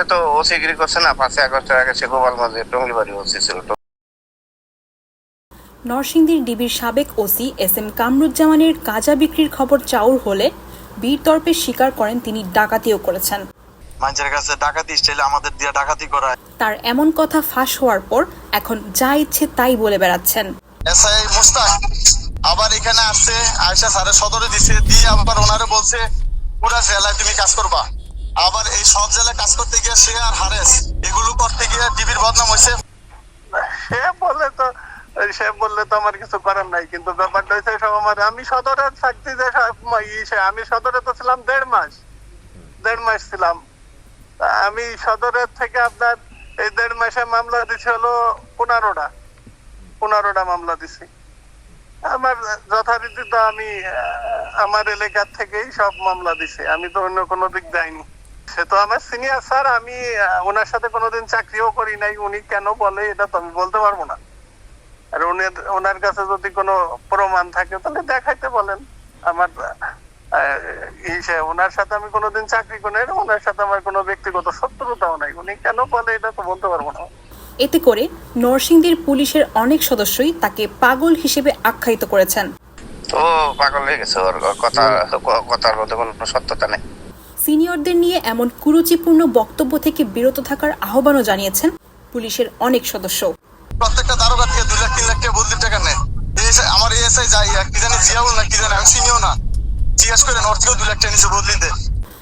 সে তো ওসিগিরি করছে না পাঁচই আগস্টের আগে সে গোপালগঞ্জে টঙ্গিবাড়ি ওসি ছিল নরসিংদীর ডিবির সাবেক ওসি এস এম কামরুজ্জামানের গাঁজা বিক্রির খবর চাউর হলে বীর তর্পে স্বীকার করেন তিনি ডাকাতিও করেছেন। মানুষের কাছে ডাকাতি স্টাইলে আমাদের দিয়ে ডাকাতি করায়। তার এমন কথা ফাঁস হওয়ার পর এখন যা ইচ্ছে তাই বলে বেড়াচ্ছেন। এসআই মুস্তাক আবার এখানে আসছে আয়সা স্যারের সদরে দিছে দিয়ে আবার ওনারে বলছে পুরা জেলায় তুমি কাজ করবা। আবার এই সব জেলায় কাজ করতে গিয়ে সে আর হারেস। এগুলো করতে গিয়ে ডিবির বদনাম হয়েছে সে তো, সে বললে তো আমার কিছু করার নাই, কিন্তু ব্যাপারটা হয়েছে সব আমার, আমি সদরে থাকতে যে আমি সদরে তো ছিলাম দেড় মাস দেড় মাস ছিলাম। আমি সদরের থেকে আপনার এই দেড় মাসে মামলা দিছে হলো পনেরোটা পনেরোটা মামলা দিছি। আমার যথারীতি তো আমি আমার এলাকার থেকেই সব মামলা দিছি, আমি তো অন্য কোনো দিক দেয়নি। সে তো আমার সিনিয়র স্যার আমি ওনার সাথে কোনোদিন চাকরিও করি নাই। উনি কেন বলে এটা তো আমি বলতে পারব না। আর উনি ওনার কাছে যদি কোনো প্রমাণ থাকে তাহলে দেখাইতে বলেন। আমার ওনার সাথে আমি কোনোদিন চাকরি করি নাই ওনার সাথে আমার কোনো ব্যক্তিগত শত্রুতাও নাই। উনি কেন বলে এটা তো বলতে পারব না। এতে করে নরসিংদীর পুলিশের অনেক সদস্যই তাকে পাগল হিসেবে আখ্যায়িত করেছেন। ও পাগল হয়ে গেছে ওর কথা কথার মধ্যে কোনো সত্যতা নেই। সিনিয়রদের নিয়ে এমন কুরুচিপূর্ণ বক্তব্য থেকে বিরত থাকার আহ্বানও জানিয়েছেন পুলিশের অনেক সদস্য। প্রত্যেকটা দারোগা থেকে দুই লাখ তিন লাখ টাকা বদলির টাকা নেয়। আমার যাই কি জানি জিয়াউল না কি জানি আমি চিনিও না। জিজ্ঞাসা করেন ওর থেকেও দুই লাখ টাকা নিচে বদলিতে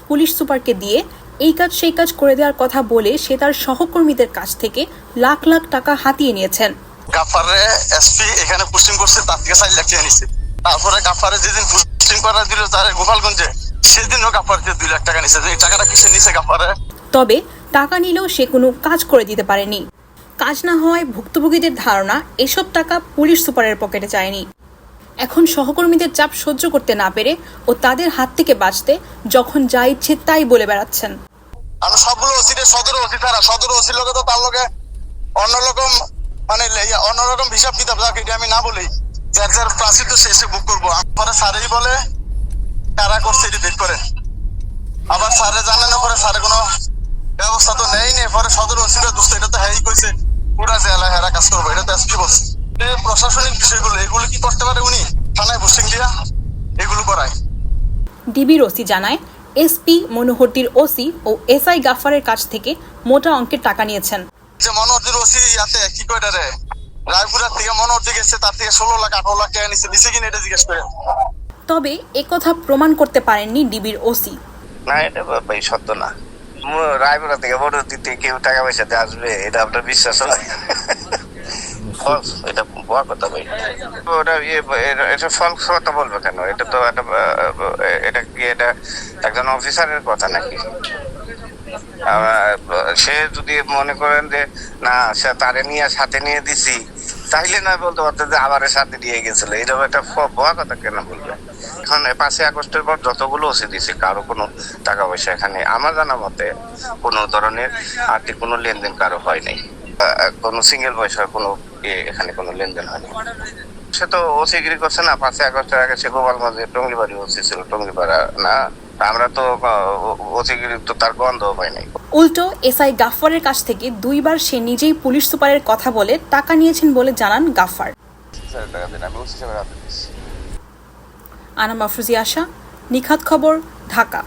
পুলিশ সুপারকে দিয়ে এই কাজ সেই কাজ করে দেওয়ার কথা বলে সে তার সহকর্মীদের কাছ থেকে লাখ লাখ টাকা হাতিয়ে নিয়েছেন। গাফারে এসপি এখানে পোস্টিং করছে তার থেকে চার লাখ টাকা নিচ্ছে তারপরে গাফারে যেদিন পোস্টিং করা দিল তার গোপালগঞ্জে সেদিনও গাফার দিয়ে দুই লাখ টাকা নিচ্ছে এই টাকাটা কিসে নিছে গাফারে? তবে টাকা নিলেও সে কোনো কাজ করে দিতে পারেনি। কাজ না হওয়ায় ভুক্তভোগীদের ধারণা এসব টাকা পুলিশ সুপারের পকেটে যায়নি এখন সহকর্মীদের চাপ সহ্য করতে না পেরে ও তাদের হাত থেকে বাঁচতে যখন যা ইচ্ছে তাই বলে বেড়াচ্ছেন। আমি সবগুলো ওসিতে সদর ওসি তারা সদর ওসির লোকে তো তার লোকে অন্যরকম মানে অন্যরকম হিসাব কিতাব যাক আমি না বলি। যার যার প্রাচীর সে এসে বুক করব। পরে স্যারেই বলে কারা করছে এটি বের করে। আবার স্যারে জানে না পরে স্যারে কোনো ব্যবস্থা তো নেই নেই পরে সদর ওসিরা দোস্ত এটা তো হ্যাঁ কইছে পুরা জেলা হেরা কাজ করব এটা তো এসপি বলছে। প্রশাসনিক বিষয়গুলো এগুলো কি করতে পারে উনি? থানায় পোস্টিং দিয়া এগুলো করায়। ডিবির ওসি জানায় এসপি মনোহরটির ওসি ও এসআই গাফারের কাছ থেকে মোটা অঙ্কের টাকা নিয়েছেন। যে মনোহরদের ওসি ইয়াতে কি কয়টা রে রায়পুরার থেকে মনোহর গেছে তার থেকে ষোলো লাখ আঠারো লাখ টাকা নিচ্ছে নিচে কিনা এটা জিজ্ঞেস করে। তবে একথা প্রমাণ করতে পারেননি ডিবির ওসি। না, এটা ভাই সত্য না। রায়পুরা থেকে বড় দিতে কেউ টাকা পয়সা দিয়ে আসবে, এটা আপনার বিশ্বাস হয়? এটা কথা ভাই। ওটা ইয়ে এটা- কথা বলবে কেন? এটা তো এটা কি এটা একজন অফিসারের কথা নাকি? সে যদি মনে করেন যে, না, সে তারে নিয়ে, সাথে নিয়ে দিছি তাইলে নয় বলতে পারতো যে আবার সাথে দিয়ে গেছিল। এরকম একটা ভুয়া কথা কেন বলবে? এখন পাঁচই আগস্টের পর যতগুলো ওসি দিছে, কারও কোনো টাকা পয়সা এখানে আমার জানা মতে কোনো ধরনের আর্থিক কোনো লেনদেন কারও হয় নাই। কোনো সিঙ্গেল পয়সার কোনো এখানে কোনো লেনদেন হয়নি সে তো ওসিগিরি করছে না, পাঁচই আগস্টের আগে সে গোপালগঞ্জে টঙ্গিবাড়ি ওসি ছিল, টঙ্গিপাড়া না? আমরা তো অতিরিক্ত তার গন্ধ পাই নাই। উল্টো এসআই গাফফারের কাছ থেকে দুইবার সে নিজেই পুলিশ সুপারের কথা বলে টাকা নিয়েছেন বলে জানান গাফফার। আনাম আফরুজি আশা নিখাত খবর ঢাকা।